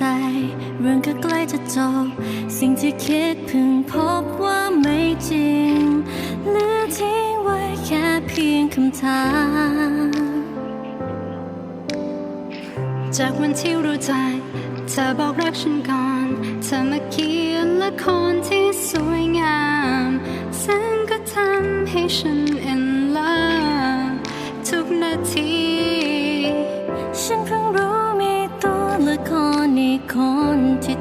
จ เรื่องก็ใกล้จะจบ สิ่งที่คิดพึงพบว่าไม่จริงเหลือทิ้งไว้แค่เพียงคำถาม จากวันที่รู้ใจเธอบอกรักฉันก่อน เธอมาเขียนละครที่สวยงามซึ่งก็ทำให้ฉันเอ็นลาทุกนาที ฉันเพิ่งรู้ คนที่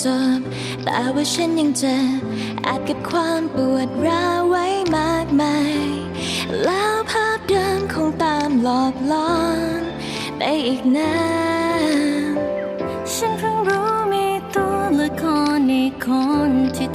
เจิแต่ว่าฉันยังเจออาจกับความปวดร้าวไว้มากมาย แล้วภาพเดิมคงตามหลอกลอนไปอีกนานฉันเพิ่งรู้มีตัวละครในคนที่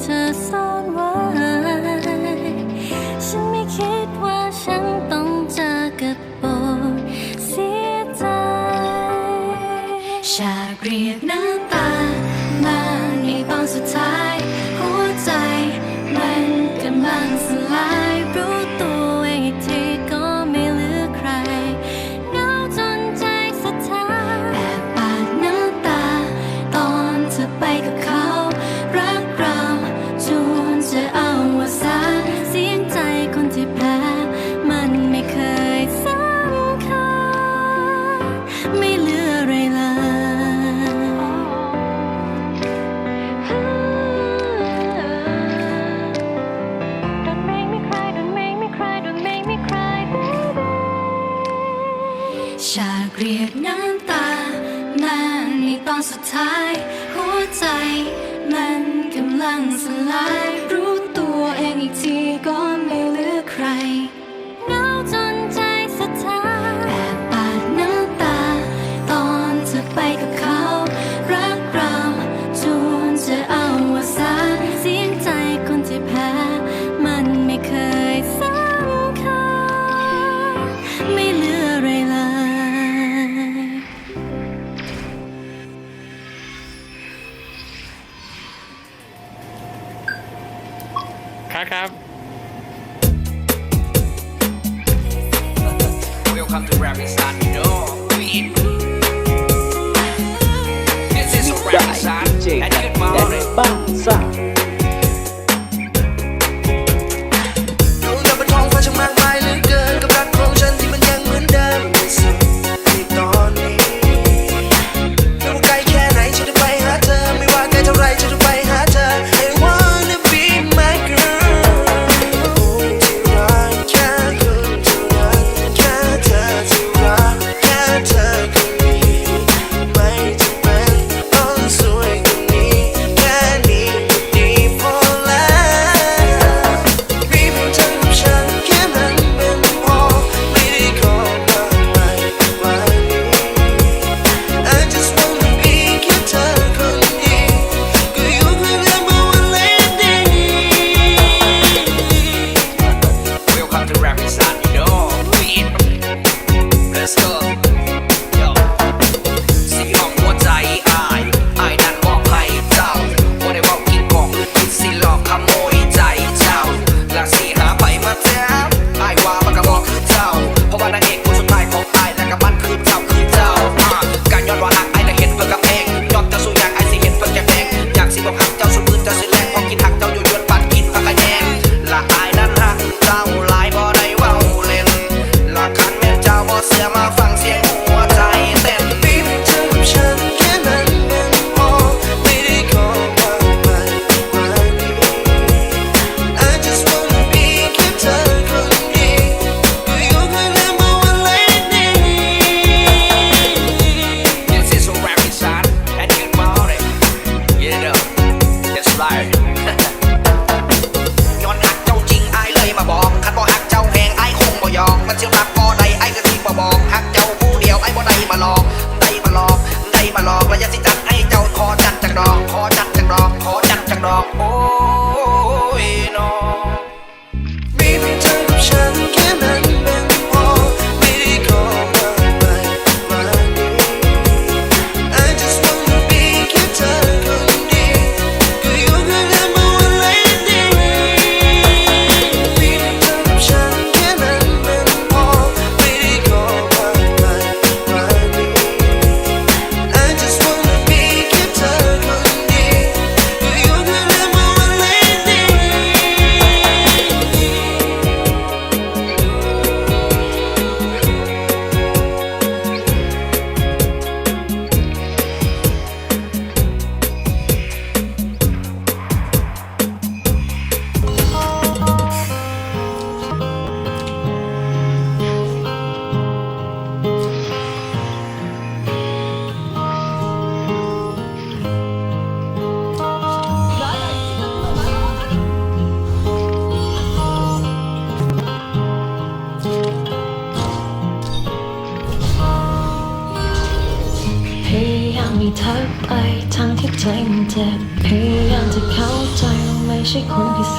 จ็บพยายามจะเข้าใจว่าไม่ใช่คนพิเศ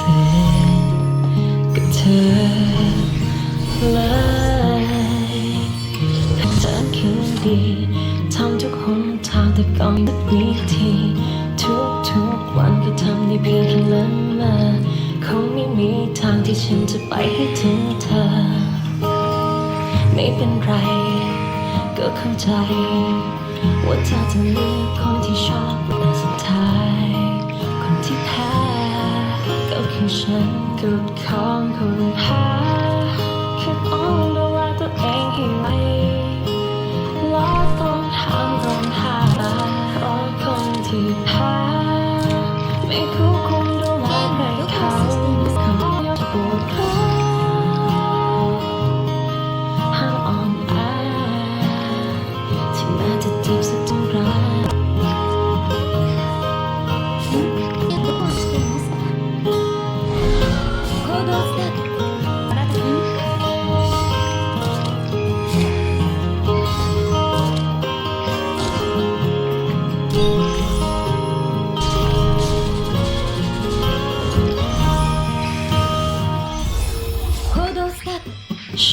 ษกับเธอเลยเธอคือดีทำทุกหนทางแต่ก็ไม่ทุกวิธีทุกทุกวันก็ทำได้เพียงแค่เลื่อนมาคงไม่มีทางที่ฉันจะไปให้ถึงเธอ ไม่เป็นไร ก็เข้าใจ ว่าเธอจะเลือกคนที่ชอบ ที่ฉันกดคองคุณหาคิดอ้อนดูแลตัวเองให้ไหม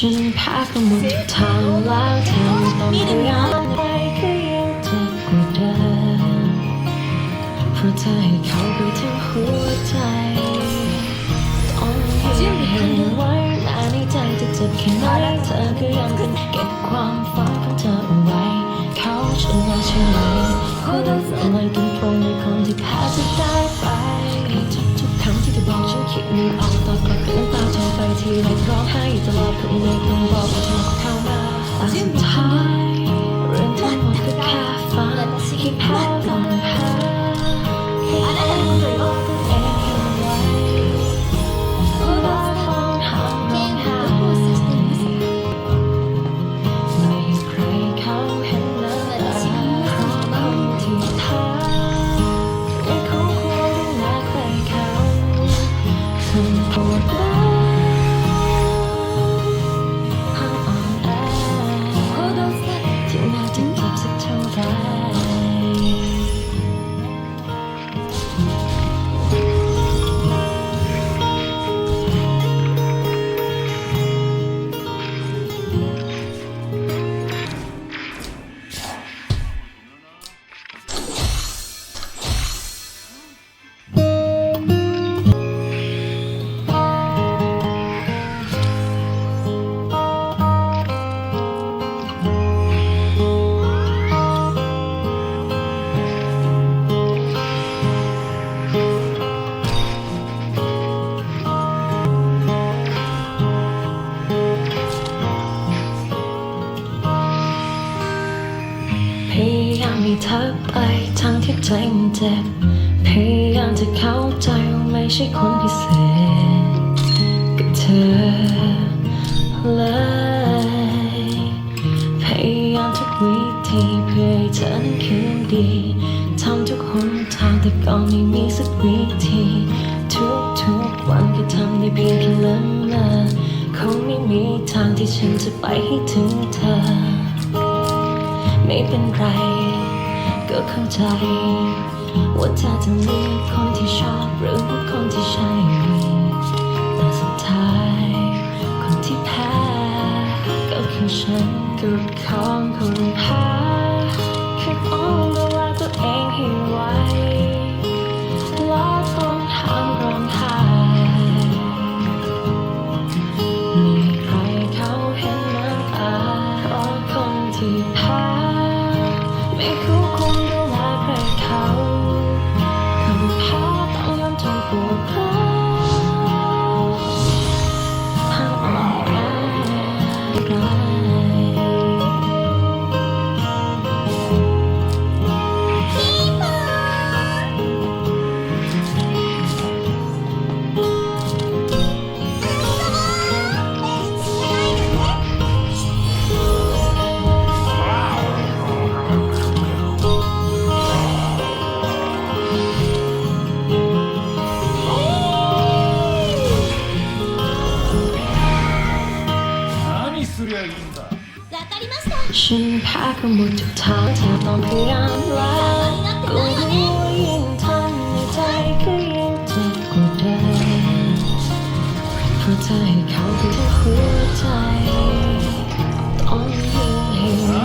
ฉันพ้ก็หมดทางแล้วแถมต้องพยายามไปก็ยังเจ็บกว่าเดิมเพราะเธอให้เขาไปทั้งหัวใจต้องยืนเห็นไว้นานในใจจะเจ็บแค่ไหนเธอก็ยังคงเก็บความฝันของเธอเอาไว้ เขาฉันว่าใช่ไหมเขาเดินอะไรตรงๆในคนที่แพ้จะได้ไป บอกฉันคิดไม่ออกตอนกลับน้ำตาเธอไปทีไรร้องไห้ตลอดเพื่อไม่ต้องบอกว่าเธอเข้ามาต่สุดท้ายเรื่องทั้งหมดก็แค่ฝัน ยายามทุกวิธีเพื่อให้เธอนั้นคืนดี ทำทุกหนทางแต่ก็ไม่มีสักวิธี ทุกทุกวันก็ทำได้เพียงแค่เลื่อนมาคงไม่มีทางที่ฉันจะไปให้ถึงเธอ ไม่เป็นไร ก็เข้าใจ ว่าเธอจะเลือกคนที่ชอบหรือว่าคนที่ใช่แต่สุดท้าย คนที่แพ้ก็คือฉัน กับของคนแพ้คิดอ้อนดูแลตัวเองให้ไวแล้วต้องห้ามร้องไห้มีใครเขาเห็นน้ำตาเพราะคนที่แพ้ไม่คู่ควร ฉันพากันหมดทุกทางที่ต้องพยายามแล้วก็รู้ว่ายิ่งทำในใจก็ยังเจ็บกว่าเดิมเพราะเธอให้เขาหัวใจตองยืนให้ไว้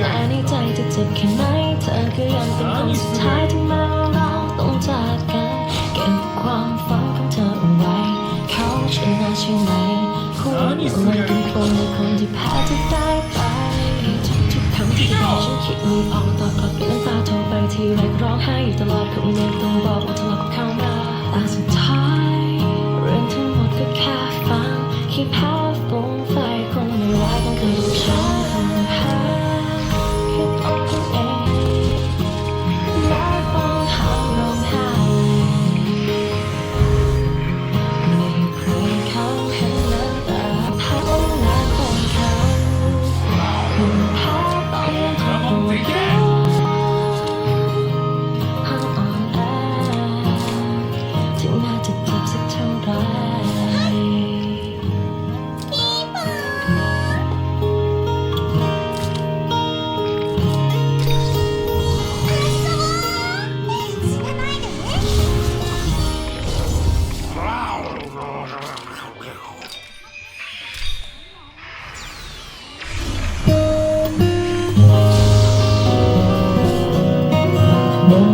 แต่ในใจจะเจ็บแค่ไหนเธอก็ยังเป็นคนสุดท้ายที่มาเราต้องจากกันเก็บความฝันของเธอเอาไว้เขาชนะใช่ไหมคุณไม่ คนในคนที่แพ้จะได้ไปทุกทุกครั้งที่ได้ฉันคิดไม่ออกตอบกลับด้วยน้ำตาโทรไปทีไรก็ร้องไห้อยู่ตลอดคงยังต้องบอกว่าทะเลาะกับเขามาแต่สุดท้ายเรื่องทั้งหมดก็แค่ฝัน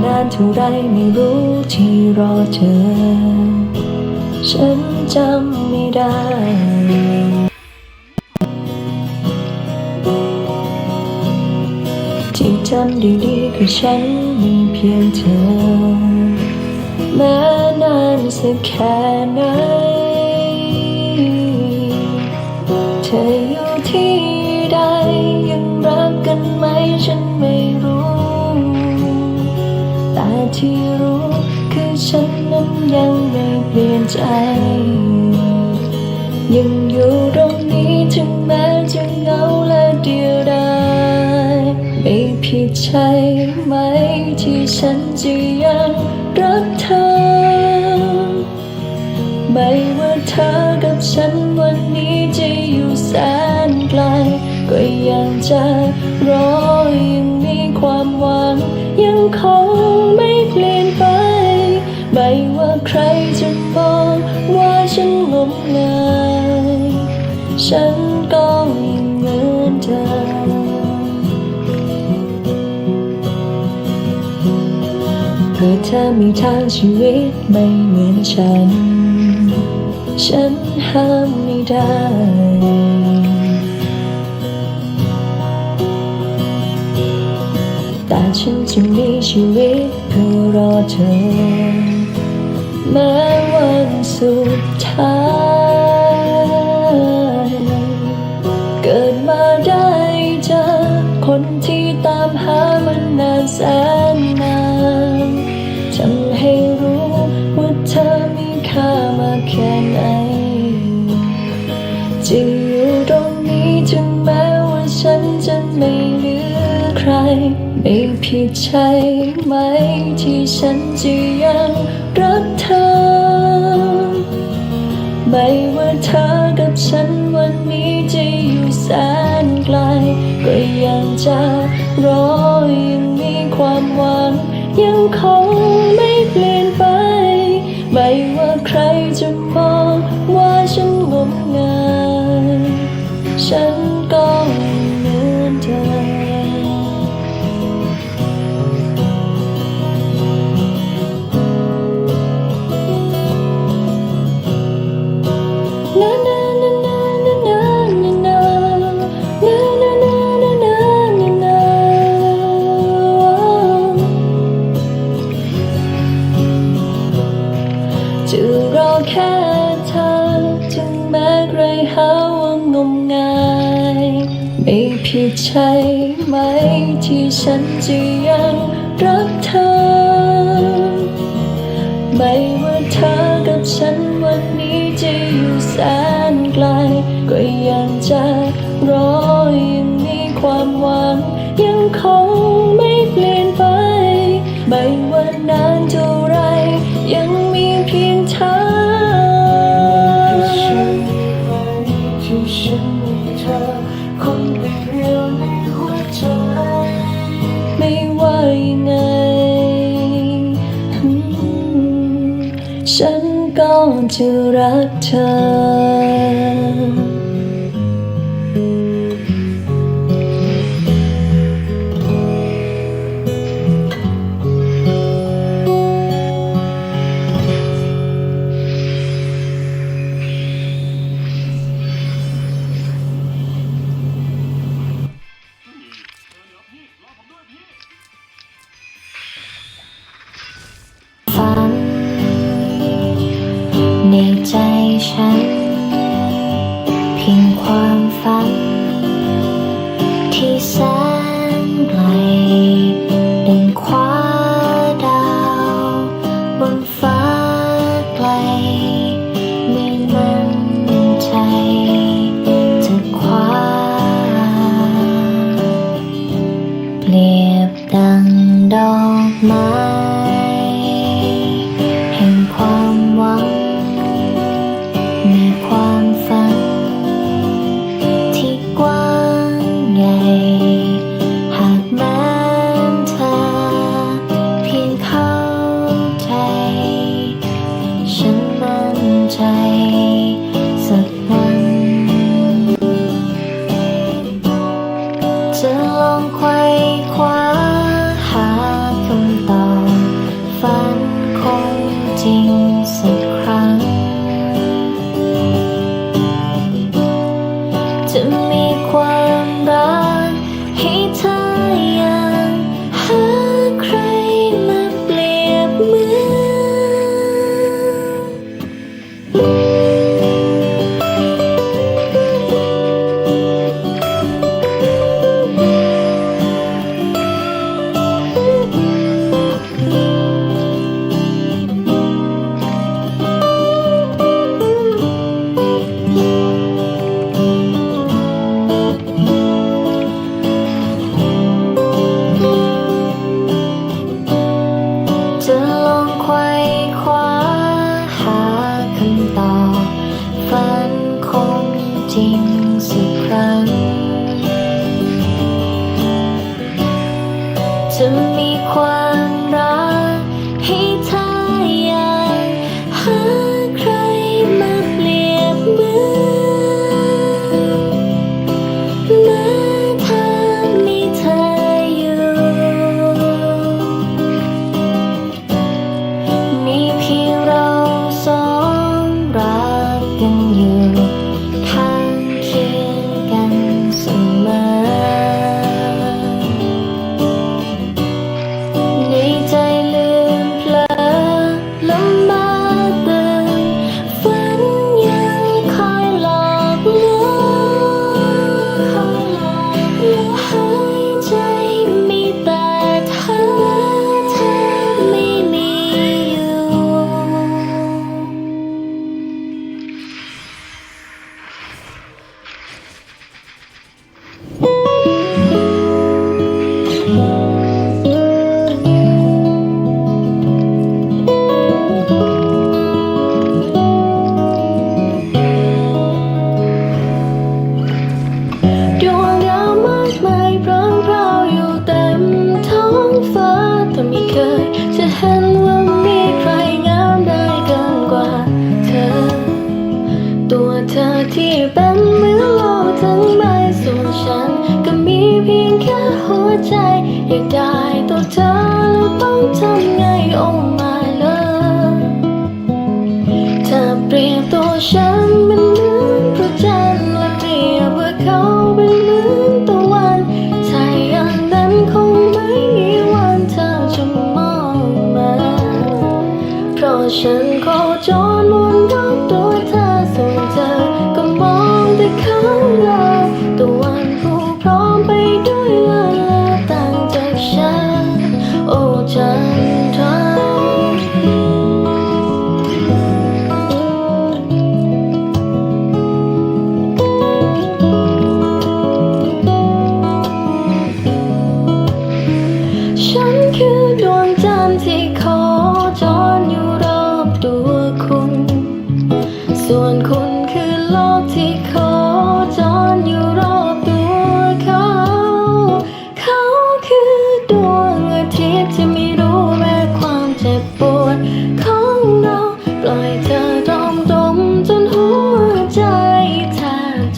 นานเท่าไรไม่รู้ที่รอเธอ ฉันจำไม่ได้ที่จำดีๆคือฉันมีเพียงเธอ แม้นานสักแค่ไหน ใจ ยังอยู่ตรงนี้ถึงแม้จะเหงาและเดียวดายไม่ผิดใช่ไหมที่ฉันจะยังรักเธอ ไม่ว่าเธอกับฉันวันนี้จะอยู่แสนไกล ก็ยังจะรอยังมีความหวังยังคง ธอมีทางชีวิตไม่เหมือนฉัน ฉันห้ามไม่ได้แต่ฉันจะมีชีวิตเพื่อรอเธอ แม้วันสุดท้าย ใช่ไหมที่ฉันจะยังรักเธอ ไม่ว่าเธอกับฉันวันนี้จะอยู่แสนไกล ก็ยังจะรอยังมีความหวัง ยังคงไม่เปลี่ยน แค่เธอถึงแม้ใครหาว่างมงายไม่ผิดใช่ไหมที่ฉันจะยังรักเธอ ไม่ว่าเธอกับฉันวันนี้จะอยู่แสนไกล ก็ยังจะรอยังมีความ จะรักเธอ ดวงดาวมากมายพร้อมพราอยู่เต็มท้องฟ้าแต่ไม่เคยจะเห็นว่ามีใครงามได้เกินกว่าเธอ ตัวเธอที่เป็นเหมือนโลกทั้งใบส่วนฉัน ก็มีเพียงแค่หัวใจอยากได้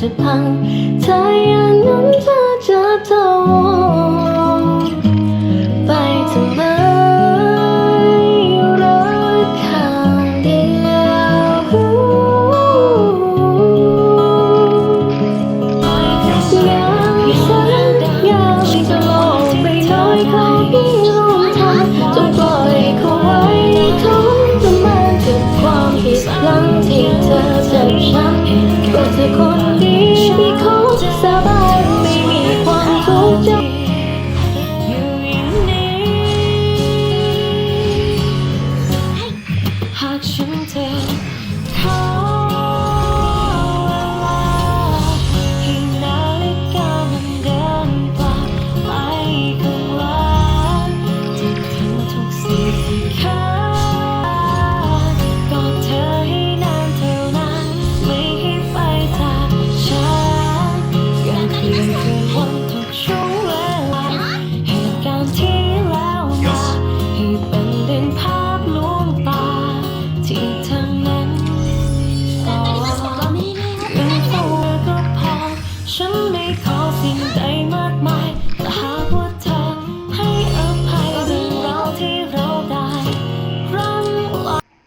翅膀身旁。